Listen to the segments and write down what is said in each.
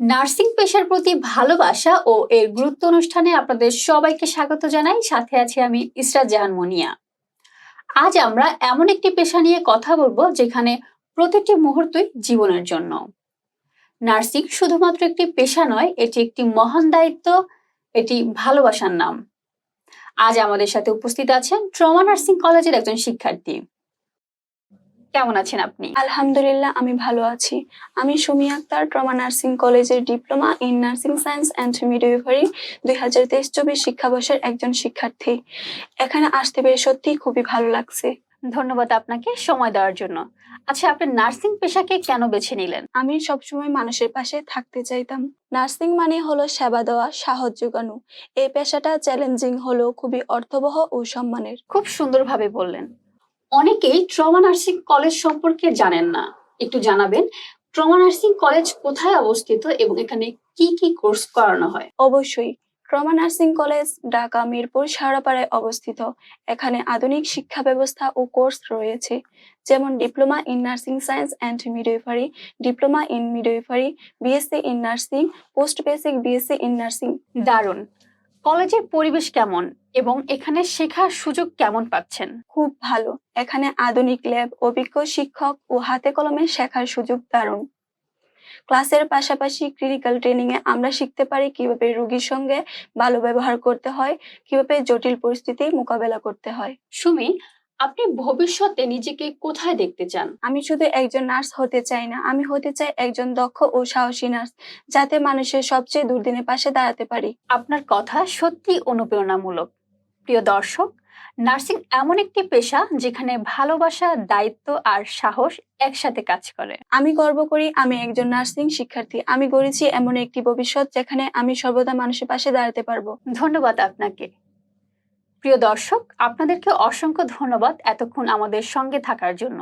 Nursing পেশার প্রতি ভালোবাসা ও এর গুরুত্ব অনুষ্ঠানে আপনাদের সবাইকে স্বাগত জানাই। সাথে আছি আমি ইসরাত জাহান মনিয়া আজ আমরা এমন একটি পেশা নিয়ে কথা বলব যেখানে প্রতিটি মুহূর্তই জীবনের জন্য। নার্সিং শুধুমাত্র একটি পেশা নয়, এটি একটি মহান দায়িত্ব, এটি ভালোবাসার নাম। আজ আমাদের সাথে উপস্থিত আছেন ট্রমা নার্সিং কলেজের একজন শিক্ষার্থী। কেমন আছেন আপনি? আলহামদুলিল্লাহ আমি ভালো আছি। আমি সুমি আক্তার ট্রমা নার্সিং কলেজের diploma in nursing science and midwifery দুই হাজার তেইশ চব্বিশ শিক্ষাবর্ষের একজন শিক্ষার্থী। এখানে আসতে পেরে সত্যি খুবই ভালো লাগছে। ধন্যবাদ আপনাকে সময় দেওয়ার জন্য। আচ্ছা আপনি নার্সিং পেশাকে কেন বেছে নিলেন? আমি সবসময় মানুষের পাশে থাকতে চাইতাম। নার্সিং মানে হলো সেবা দেওয়া সাহস যোগানো। এই পেশাটা চ্যালেঞ্জিং হলেও খুবই অর্থবহ ও সম্মানের। খুব সুন্দরভাবে বললেন। অনেকেই ট্রমা নার্সিং কলেজ সম্পর্কে জানেন না। একটু জানাবেন ট্রমা নার্সিং কলেজ কোথায় অবস্থিত এবং এখানে কি কি কোর্স করানো হয়? অবশ্যই trauma nursing college Dhaka Mirpur সারাপাড়ায় অবস্থিত। এখানে আধুনিক শিক্ষা ব্যবস্থা ও কোর্স রয়েছে যেমন diploma in nursing science and midwifery diploma in midwifery BSc in nursing post basic BSc in nursing. দারুণ। কলেজের পরিবেশ কেমন এবং এখানে শেখার সুযোগ কেমন পাচ্ছেন? খুব ভালো। এখানে আধুনিক ল্যাব অভিজ্ঞ শিক্ষক ও হাতে কলমে শেখার সুযোগ দারুণ। ক্লাসের পাশাপাশি ক্লিনিক্যাল ট্রেনিং এ আমরা শিখতে পারি কীভাবে রোগীর সঙ্গে ভালো ব্যবহার করতে হয় কীভাবে জটিল পরিস্থিতি মোকাবেলা করতে হয়। সুমি আপনি ভবিষ্যতে নিজেকে কোথায় দেখতে চান? আমি শুধু একজন নার্স হতে চাই না আমি হতে চাই একজন দক্ষ ও সাহসী নার্স যাতে মানুষের সবচেয়ে দুর্দিনের পাশে দাঁড়াতে পারি। আপনার কথা সত্যি অনুপ্রেরণামূলক। প্রিয় দর্শক নার্সিং এমন একটি পেশা যেখানে ভালোবাসা দায়িত্ব আর সাহস একসাথে কাজ করে। আমি গর্ব করি আমি একজন নার্সিং শিক্ষার্থী আমি গড়েছি এমন একটি ভবিষ্যৎ যেখানে আমি সর্বদা মানুষের পাশে দাঁড়াতে পারব। ধন্যবাদ আপনাকে। প্রিয় দর্শক, আপনাদেরকে অসংখ্য ধন্যবাদ এতক্ষণ আমাদের সঙ্গে থাকার জন্য।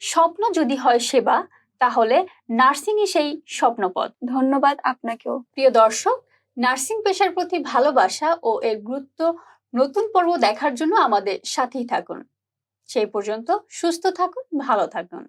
স্বপ্ন যদি হয় সেবা, তাহলে নার্সিংই সেই স্বপ্নপথ। ধন্যবাদ আপনাকেও। প্রিয় দর্শক, নার্সিং পেশার প্রতি ভালোবাসা ও এর গুরুত্ব নতুন পর্ব দেখার জন্য আমাদের সাথেই থাকুন। সেই পর্যন্ত সুস্থ থাকুন, ভালো থাকুন।